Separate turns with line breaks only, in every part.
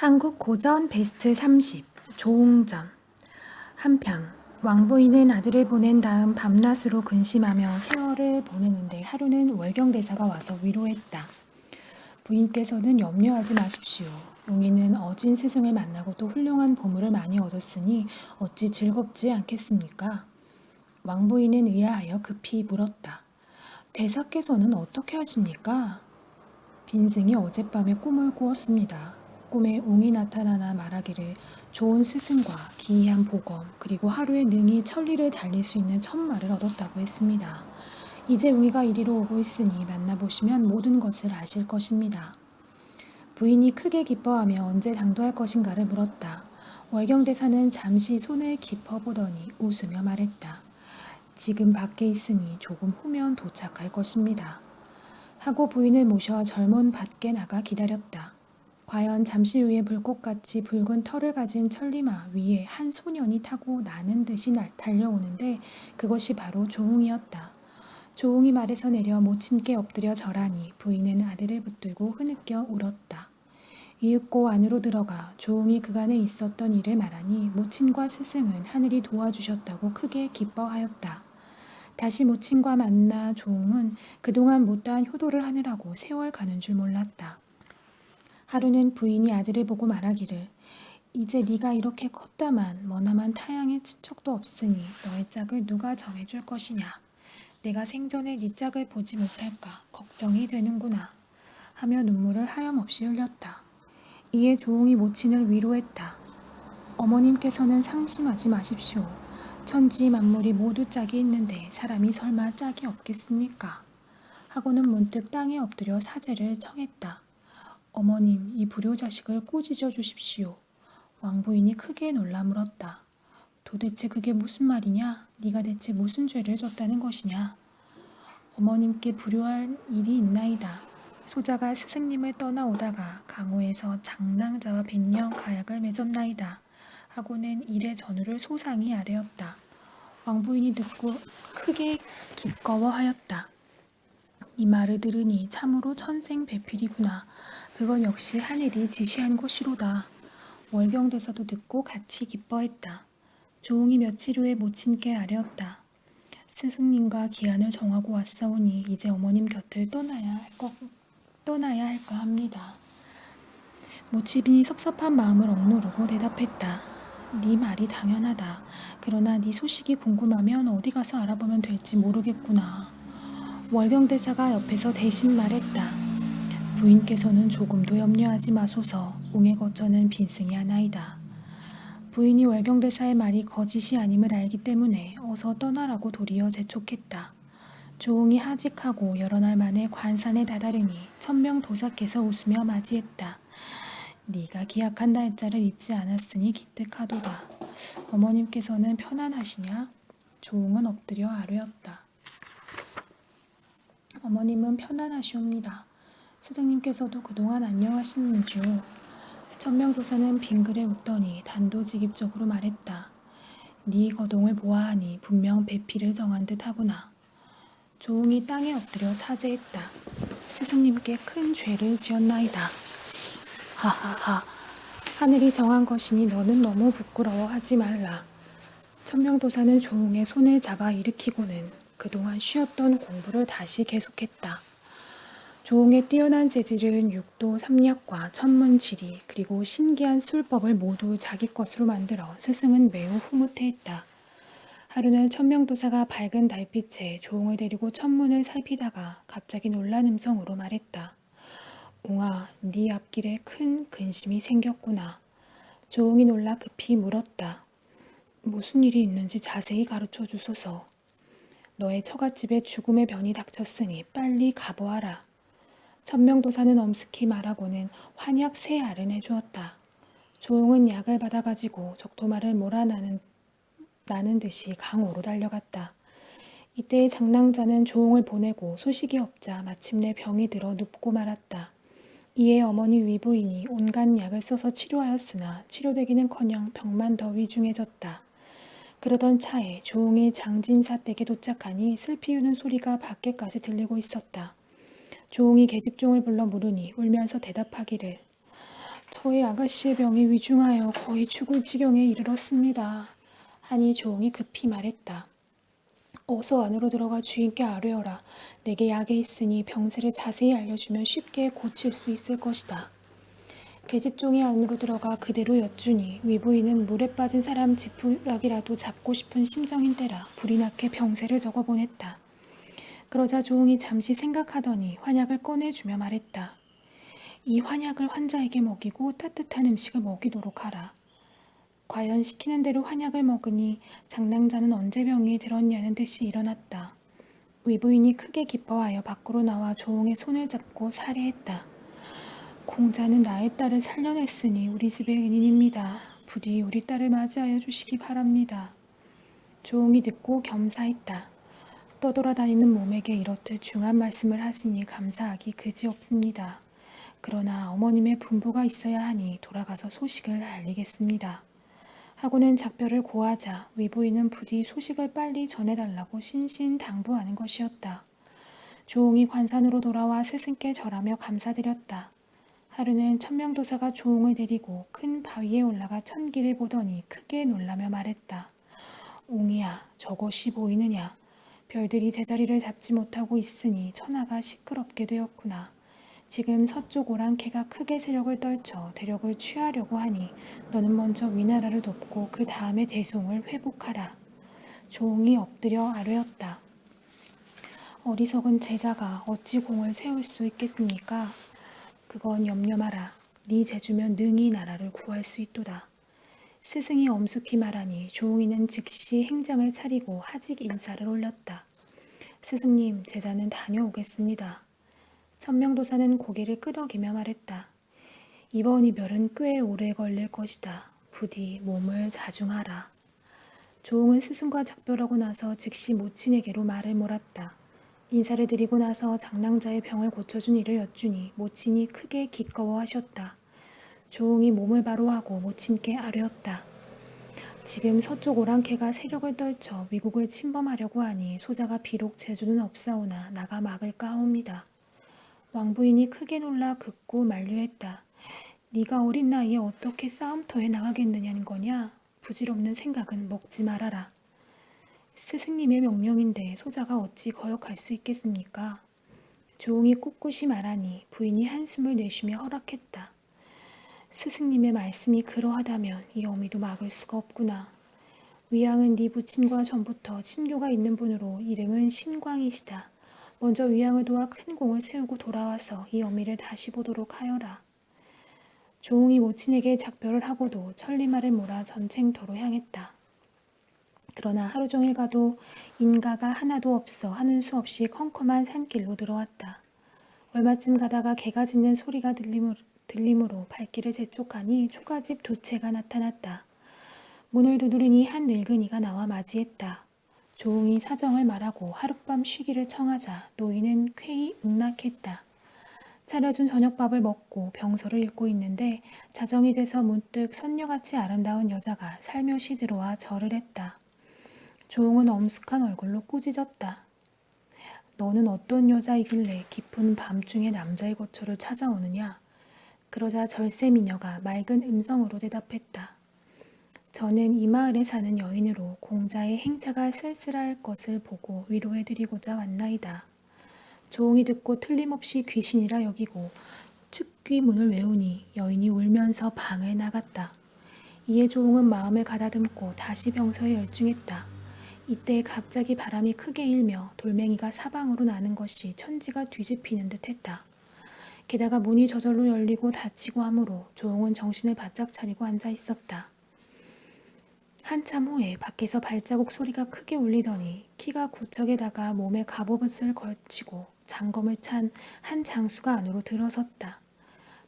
한국 고전 베스트 30 조웅전 한편 왕부인은 아들을 보낸 다음 밤낮으로 근심하며 세월을 보내는데 하루는 월경대사가 와서 위로했다. 부인께서는 염려하지 마십시오. 웅이는 어진 스승을 만나고 또 훌륭한 보물을 많이 얻었으니 어찌 즐겁지 않겠습니까? 왕부인은 의아하여 급히 물었다. 대사께서는 어떻게 하십니까? 빈승이 어젯밤에 꿈을 꾸었습니다. 꿈에 웅이 나타나나 말하기를 좋은 스승과 기이한 복원 그리고 하루에 능히 천리를 달릴 수 있는 천마를 얻었다고 했습니다. 이제 웅이가 이리로 오고 있으니 만나보시면 모든 것을 아실 것입니다. 부인이 크게 기뻐하며 언제 당도할 것인가를 물었다. 월경대사는 잠시 손을 깊어보더니 웃으며 말했다. 지금 밖에 있으니 조금 후면 도착할 것입니다. 하고 부인을 모셔 젊은 밭게 나가 기다렸다. 과연 잠시 후에 불꽃같이 붉은 털을 가진 천리마 위에 한 소년이 타고 나는 듯이 날- 달려오는데 그것이 바로 조웅이었다. 조웅이 말에서 내려 모친께 엎드려 절하니 부인은 아들을 붙들고 흐느껴 울었다. 이윽고 안으로 들어가 조웅이 그간에 있었던 일을 말하니 모친과 스승은 하늘이 도와주셨다고 크게 기뻐하였다. 다시 모친과 만나 조웅은 그동안 못다한 효도를 하느라고 세월 가는 줄 몰랐다. 하루는 부인이 아들을 보고 말하기를 이제 네가 이렇게 컸다만 머나만 타양의 친척도 없으니 너의 짝을 누가 정해줄 것이냐. 내가 생전에 네 짝을 보지 못할까 걱정이 되는구나. 하며 눈물을 하염없이 흘렸다. 이에 조웅이 모친을 위로했다. 어머님께서는 상심하지 마십시오. 천지 만물이 모두 짝이 있는데 사람이 설마 짝이 없겠습니까? 하고는 문득 땅에 엎드려 사죄를 청했다. 어머님, 이 불효자식을 꾸짖어 주십시오. 왕부인이 크게 놀라 물었다. 도대체 그게 무슨 말이냐? 네가 대체 무슨 죄를 졌다는 것이냐? 어머님께 불효할 일이 있나이다. 소자가 스승님을 떠나오다가 강호에서 장랑자와 백령 가약을 맺었나이다. 하고는 일의 전후를 소상히 아뢰었다. 왕부인이 듣고 크게 기꺼워하였다. 이 말을 들으니 참으로 천생배필이구나. 그건 역시 하늘이 지시한 것이로다. 월경대사도 듣고 같이 기뻐했다. 조웅이 며칠 후에 모친께 아뢰었다. 스승님과 기한을 정하고 왔사오니 이제 어머님 곁을 떠나야 할 것, 떠나야 할까 합니다. 모친이 섭섭한 마음을 억누르고 대답했다. 네 말이 당연하다. 그러나 네 소식이 궁금하면 어디 가서 알아보면 될지 모르겠구나. 월경대사가 옆에서 대신 말했다. 부인께서는 조금도 염려하지 마소서. 옹의 거처는 빈승이 하나이다. 부인이 월경대사의 말이 거짓이 아님을 알기 때문에 어서 떠나라고 도리어 재촉했다. 조웅이 하직하고 여러 날 만에 관산에 다다르니 천명 도사께서 웃으며 맞이했다. 네가 기약한 날짜를 잊지 않았으니 기특하도다. 어머님께서는 편안하시냐? 조웅은 엎드려 아뢰었다. 어머님은 편안하시옵니다. 스승님께서도 그동안 안녕하시는지요? 천명도사는 빙그레 웃더니 단도직입적으로 말했다. 네 거동을 보아하니 분명 배필을 정한 듯 하구나. 조웅이 땅에 엎드려 사죄했다. 스승님께 큰 죄를 지었나이다. 하하하. 하늘이 정한 것이니 너는 너무 부끄러워하지 말라. 천명도사는 조웅의 손을 잡아 일으키고는 그동안 쉬었던 공부를 다시 계속했다. 조웅의 뛰어난 재질은 육도 삼약과 천문 지리 그리고 신기한 술법을 모두 자기 것으로 만들어 스승은 매우 흐뭇해했다. 하루는 천명도사가 밝은 달빛에 조웅을 데리고 천문을 살피다가 갑자기 놀란 음성으로 말했다. 웅아, 네 앞길에 큰 근심이 생겼구나. 조웅이 놀라 급히 물었다. 무슨 일이 있는지 자세히 가르쳐 주소서. 너의 처갓집에 죽음의 변이 닥쳤으니 빨리 가보아라. 천명도사는 엄숙히 말하고는 환약 세 알을 해주었다. 조용은 약을 받아가지고 적토마를 몰아나는 나는 듯이 강호로 달려갔다. 이때 장랑자는 조홍을 보내고 소식이 없자 마침내 병이 들어 눕고 말았다. 이에 어머니 위부인이 온갖 약을 써서 치료하였으나 치료되기는커녕 병만 더 위중해졌다. 그러던 차에 조홍이 장진사 댁에 도착하니 슬피 우는 소리가 밖에까지 들리고 있었다. 조홍이 계집종을 불러 물으니 울면서 대답하기를 저의 아가씨의 병이 위중하여 거의 죽을 지경에 이르렀습니다. 하니 조홍이 급히 말했다. 어서 안으로 들어가 주인께 아뢰어라. 내게 약이 있으니 병세를 자세히 알려주면 쉽게 고칠 수 있을 것이다. 계집종이 안으로 들어가 그대로 여쭈니 위부인은 물에 빠진 사람 지푸라기라도 잡고 싶은 심정인 때라 불이 나게 병세를 적어 보냈다. 그러자 조홍이 잠시 생각하더니 환약을 꺼내주며 말했다. 이 환약을 환자에게 먹이고 따뜻한 음식을 먹이도록 하라. 과연 시키는 대로 환약을 먹으니 장랑자는 언제 병이 들었냐는 듯이 일어났다. 위부인이 크게 기뻐하여 밖으로 나와 조홍의 손을 잡고 살해했다. 공자는 나의 딸을 살려냈으니 우리 집의 은인입니다. 부디 우리 딸을 맞이하여 주시기 바랍니다. 조홍이 듣고 겸사했다. 떠돌아다니는 몸에게 이렇듯 중한 말씀을 하시니 감사하기 그지없습니다. 그러나 어머님의 분부가 있어야 하니 돌아가서 소식을 알리겠습니다. 하고는 작별을 고하자 위부인은 부디 소식을 빨리 전해달라고 신신당부하는 것이었다. 조홍이 관산으로 돌아와 스승께 절하며 감사드렸다. 하루는 천명도사가 조홍을 데리고 큰 바위에 올라가 천기를 보더니 크게 놀라며 말했다. 옹이야, 저것이 보이느냐? 별들이 제자리를 잡지 못하고 있으니 천하가 시끄럽게 되었구나. 지금 서쪽 오랑캐가 크게 세력을 떨쳐 대력을 취하려고 하니 너는 먼저 위나라를 돕고 그 다음에 대송을 회복하라. 조홍이 엎드려 아뢰었다. 어리석은 제자가 어찌 공을 세울 수 있겠습니까? 그건 염려 마라. 네 제주면 능히 나라를 구할 수 있도다. 스승이 엄숙히 말하니 조홍이는 즉시 행정을 차리고 하직 인사를 올렸다. 스승님, 제자는 다녀오겠습니다. 천명도사는 고개를 끄덕이며 말했다. 이번 이별은 꽤 오래 걸릴 것이다. 부디 몸을 자중하라. 조홍은 스승과 작별하고 나서 즉시 모친에게로 말을 몰았다. 인사를 드리고 나서 장랑자의 병을 고쳐준 일을 여쭈니 모친이 크게 기꺼워하셨다. 조홍이 몸을 바로 하고 모친께 아뢰었다. 지금 서쪽 오랑캐가 세력을 떨쳐 미국을 침범하려고 하니 소자가 비록 제주는 없사오나 나가 막을 까옵니다. 왕부인이 크게 놀라 극구 만류했다. 네가 어린 나이에 어떻게 싸움터에 나가겠느냐는 거냐? 부질없는 생각은 먹지 말아라. 스승님의 명령인데 소자가 어찌 거역할 수 있겠습니까? 조홍이 꿋꿋이 말하니 부인이 한숨을 내쉬며 허락했다. 스승님의 말씀이 그러하다면 이 어미도 막을 수가 없구나. 위양은 네 부친과 전부터 친교가 있는 분으로 이름은 신광이시다. 먼저 위양을 도와 큰 공을 세우고 돌아와서 이 어미를 다시 보도록 하여라. 조홍이 모친에게 작별을 하고도 천리말을 몰아 전쟁터로 향했다. 그러나 하루 종일 가도 인가가 하나도 없어 하는 수 없이 컴컴한 산길로 들어왔다. 얼마쯤 가다가 개가 짖는 소리가 들림으로, 들림으로 발길을 재촉하니 초가집 두 채가 나타났다. 문을 두드리니 한 늙은이가 나와 맞이했다. 조웅이 사정을 말하고 하룻밤 쉬기를 청하자 노인은 쾌히 응낙했다. 차려준 저녁밥을 먹고 병서를 읽고 있는데 자정이 돼서 문득 선녀같이 아름다운 여자가 살며시 들어와 절을 했다. 조웅은 엄숙한 얼굴로 꾸짖었다. 너는 어떤 여자이길래 깊은 밤중에 남자의 거처를 찾아오느냐? 그러자 절세 미녀가 맑은 음성으로 대답했다. 저는 이 마을에 사는 여인으로 공자의 행차가 쓸쓸할 것을 보고 위로해드리고자 왔나이다. 조홍이 듣고 틀림없이 귀신이라 여기고 측귀 문을 외우니 여인이 울면서 방을 나갔다. 이에 조홍은 마음을 가다듬고 다시 병서에 열중했다. 이때 갑자기 바람이 크게 일며 돌멩이가 사방으로 나는 것이 천지가 뒤집히는 듯 했다. 게다가 문이 저절로 열리고 닫히고 하므로 조홍은 정신을 바짝 차리고 앉아 있었다. 한참 후에 밖에서 발자국 소리가 크게 울리더니 키가 구척에다가 몸에 갑옷을 걸치고 장검을 찬 한 장수가 안으로 들어섰다.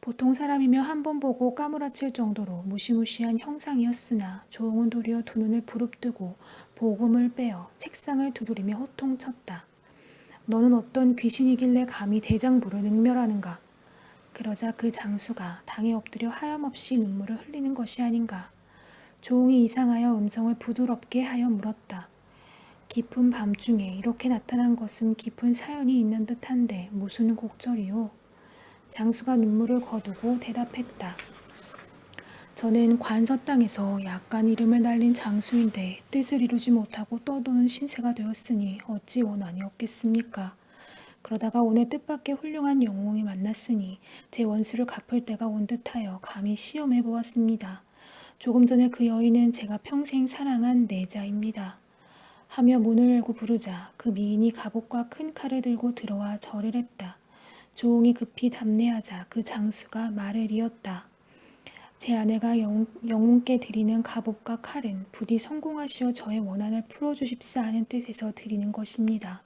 보통 사람이며 한 번 보고 까무라칠 정도로 무시무시한 형상이었으나 조홍은 도리어 두 눈을 부릅뜨고 복음을 빼어 책상을 두드리며 호통쳤다. 너는 어떤 귀신이길래 감히 대장부를 능멸하는가? 그러자 그 장수가 당에 엎드려 하염없이 눈물을 흘리는 것이 아닌가? 조홍이 이상하여 음성을 부드럽게 하여 물었다. 깊은 밤중에 이렇게 나타난 것은 깊은 사연이 있는 듯한데 무슨 곡절이요? 장수가 눈물을 거두고 대답했다. 저는 관서 땅에서 약간 이름을 날린 장수인데 뜻을 이루지 못하고 떠도는 신세가 되었으니 어찌 원한이 없겠습니까? 그러다가 오늘 뜻밖의 훌륭한 영웅이 만났으니 제 원수를 갚을 때가 온 듯하여 감히 시험해 보았습니다. 조금 전에 그 여인은 제가 평생 사랑한 내자입니다. 하며 문을 열고 부르자 그 미인이 갑옷과 큰 칼을 들고 들어와 절을 했다. 조홍이 급히 답례하자 그 장수가 말을 이었다. 제 아내가 영, 영웅께 드리는 갑옷과 칼은 부디 성공하시어 저의 원한을 풀어주십사 하는 뜻에서 드리는 것입니다.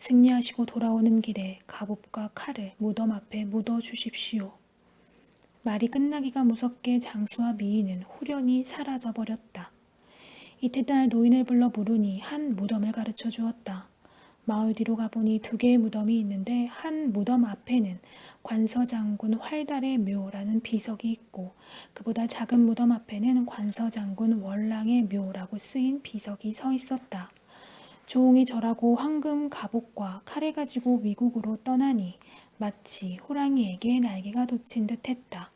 승리하시고 돌아오는 길에 갑옷과 칼을 무덤 앞에 묻어 주십시오. 말이 끝나기가 무섭게 장수와 미인은 홀연히 사라져 버렸다. 이튿날 노인을 불러 물으니 한 무덤을 가르쳐 주었다. 마을 뒤로 가보니 두 개의 무덤이 있는데 한 무덤 앞에는 관서장군 활달의 묘라는 비석이 있고 그보다 작은 무덤 앞에는 관서장군 월랑의 묘라고 쓰인 비석이 서 있었다. 조홍이 절하고 황금 갑옷과 칼을 가지고 미국으로 떠나니 마치 호랑이에게 날개가 돋친 듯했다.